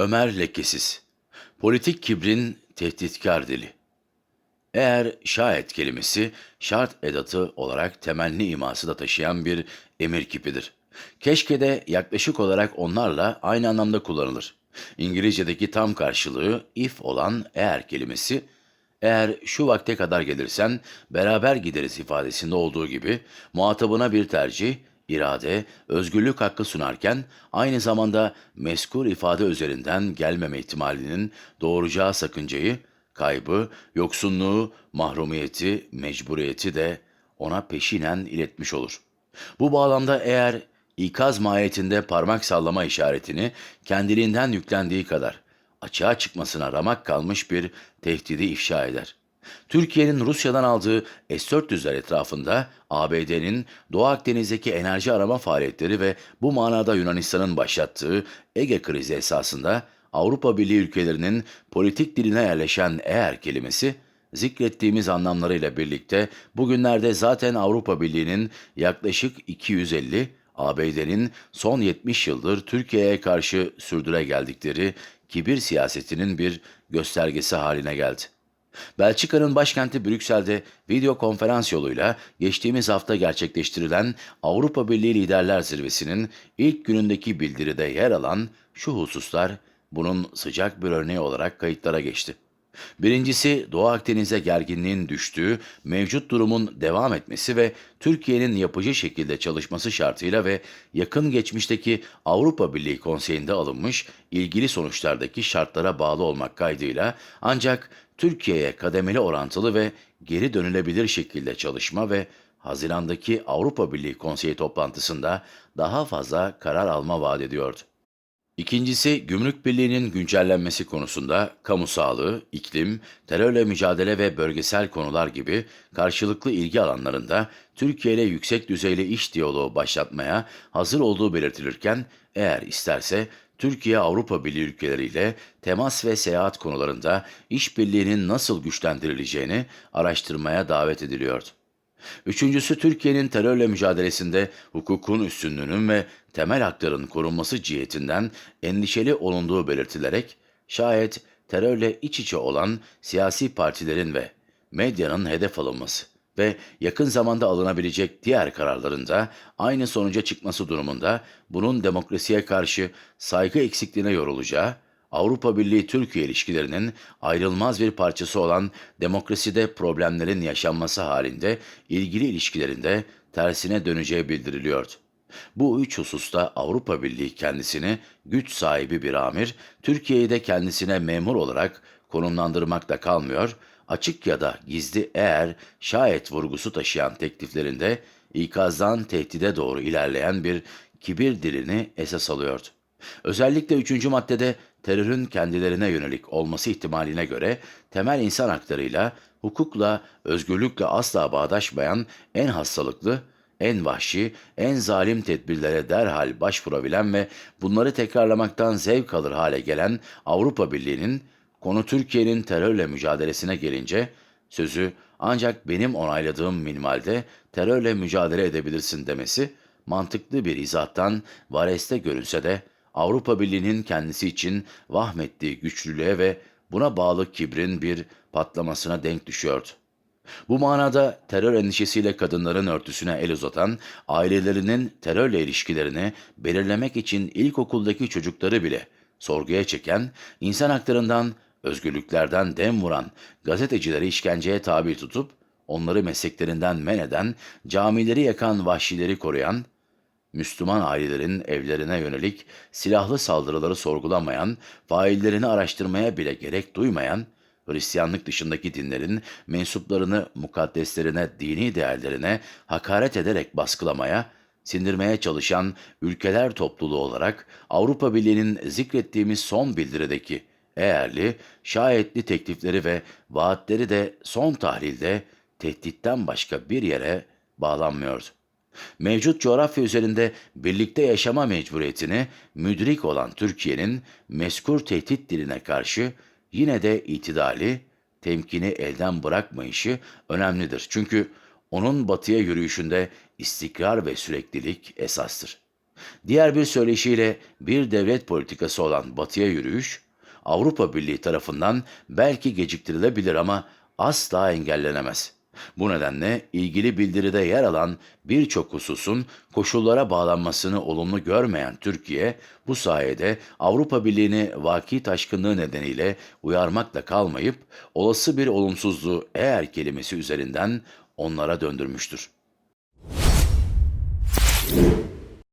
Ömer Lekesiz Politik kibrin tehditkar dili Eğer şayet kelimesi şart edatı olarak temenni iması da taşıyan bir emir kipidir. Keşke de yaklaşık olarak onlarla aynı anlamda kullanılır. İngilizce'deki tam karşılığı if olan eğer kelimesi, eğer şu vakte kadar gelirsen beraber gideriz ifadesinde olduğu gibi muhatabına bir tercih, irade, özgürlük hakkı sunarken aynı zamanda meskur ifade üzerinden gelmeme ihtimalinin doğuracağı sakıncayı, kaybı, yoksunluğu, mahrumiyeti, mecburiyeti de ona peşinen iletmiş olur. Bu bağlamda eğer ikaz mahiyetinde parmak sallama işaretini kendiliğinden yüklendiği kadar açığa çıkmasına ramak kalmış bir tehdidi ifşa eder. Türkiye'nin Rusya'dan aldığı S-400'ler etrafında ABD'nin Doğu Akdeniz'deki enerji arama faaliyetleri ve bu manada Yunanistan'ın başlattığı Ege krizi esasında Avrupa Birliği ülkelerinin politik diline yerleşen eğer kelimesi zikrettiğimiz anlamlarıyla birlikte bugünlerde zaten Avrupa Birliği'nin yaklaşık 250 ABD'nin son 70 yıldır Türkiye'ye karşı sürdüre geldikleri kibir siyasetinin bir göstergesi haline geldi. Belçika'nın başkenti Brüksel'de video konferans yoluyla geçtiğimiz hafta gerçekleştirilen Avrupa Birliği Liderler Zirvesi'nin ilk günündeki bildiride yer alan şu hususlar bunun sıcak bir örneği olarak kayıtlara geçti. Birincisi Doğu Akdeniz'e gerginliğin düştüğü, mevcut durumun devam etmesi ve Türkiye'nin yapıcı şekilde çalışması şartıyla ve yakın geçmişteki Avrupa Birliği Konseyi'nde alınmış ilgili sonuçlardaki şartlara bağlı olmak kaydıyla ancak Türkiye'ye kademeli orantılı ve geri dönülebilir şekilde çalışma ve Haziran'daki Avrupa Birliği Konseyi toplantısında daha fazla karar alma vaat ediyordu. İkincisi, gümrük birliğinin güncellenmesi konusunda kamu sağlığı, iklim, terörle mücadele ve bölgesel konular gibi karşılıklı ilgi alanlarında Türkiye ile yüksek düzeyli iş diyaloğu başlatmaya hazır olduğu belirtilirken, eğer isterse Türkiye Avrupa Birliği ülkeleriyle temas ve seyahat konularında işbirliğinin nasıl güçlendirileceğini araştırmaya davet ediliyordu. Üçüncüsü Türkiye'nin terörle mücadelesinde hukukun üstünlüğünün ve temel hakların korunması cihetinden endişeli olunduğu belirtilerek şayet terörle iç içe olan siyasi partilerin ve medyanın hedef alınması ve yakın zamanda alınabilecek diğer kararlarında aynı sonuca çıkması durumunda bunun demokrasiye karşı saygı eksikliğine yorulacağı, Avrupa Birliği Türkiye ilişkilerinin ayrılmaz bir parçası olan demokraside problemlerin yaşanması halinde ilgili ilişkilerinde tersine döneceği bildiriliyordu. Bu üç hususta Avrupa Birliği kendisini güç sahibi bir amir, Türkiye'yi de kendisine memur olarak konumlandırmakta kalmıyor, açık ya da gizli eğer şayet vurgusu taşıyan tekliflerinde ikazdan tehdide doğru ilerleyen bir kibir dilini esas alıyordu. Özellikle üçüncü maddede terörün kendilerine yönelik olması ihtimaline göre temel insan haklarıyla, hukukla, özgürlükle asla bağdaşmayan en hastalıklı, en vahşi, en zalim tedbirlere derhal başvurabilen ve bunları tekrarlamaktan zevk alır hale gelen Avrupa Birliği'nin konu Türkiye'nin terörle mücadelesine gelince sözü ancak benim onayladığım minvalde terörle mücadele edebilirsin demesi mantıklı bir izahtan vareste görünse de Avrupa Birliği'nin kendisi için vahmettiği güçlülüğe ve buna bağlı kibrin bir patlamasına denk düşüyordu. Bu manada terör endişesiyle kadınların örtüsüne el uzatan, ailelerinin terörle ilişkilerini belirlemek için ilkokuldaki çocukları bile sorguya çeken, insan haklarından, özgürlüklerden dem vuran gazetecileri işkenceye tabi tutup, onları mesleklerinden men eden, camileri yakan vahşileri koruyan, Müslüman ailelerin evlerine yönelik silahlı saldırıları sorgulamayan, faillerini araştırmaya bile gerek duymayan, Hristiyanlık dışındaki dinlerin mensuplarını mukaddeslerine, dini değerlerine hakaret ederek baskılamaya, sindirmeye çalışan ülkeler topluluğu olarak Avrupa Birliği'nin zikrettiğimiz son bildirideki eğerli, şayetli teklifleri ve vaatleri de son tahlilde tehditten başka bir yere bağlanmıyordu. Mevcut coğrafya üzerinde birlikte yaşama mecburiyetini müdrik olan Türkiye'nin meskur tehdit diline karşı yine de itidali, temkini elden bırakmayışı önemlidir. Çünkü onun batıya yürüyüşünde istikrar ve süreklilik esastır. Diğer bir söyleşiyle bir devlet politikası olan batıya yürüyüş, Avrupa Birliği tarafından belki geciktirilebilir ama asla engellenemez. Bu nedenle ilgili bildiride yer alan birçok hususun koşullara bağlanmasını olumlu görmeyen Türkiye, bu sayede Avrupa Birliği'ni vaki taşkınlığı nedeniyle uyarmakla kalmayıp, olası bir olumsuzluğu eğer kelimesi üzerinden onlara döndürmüştür.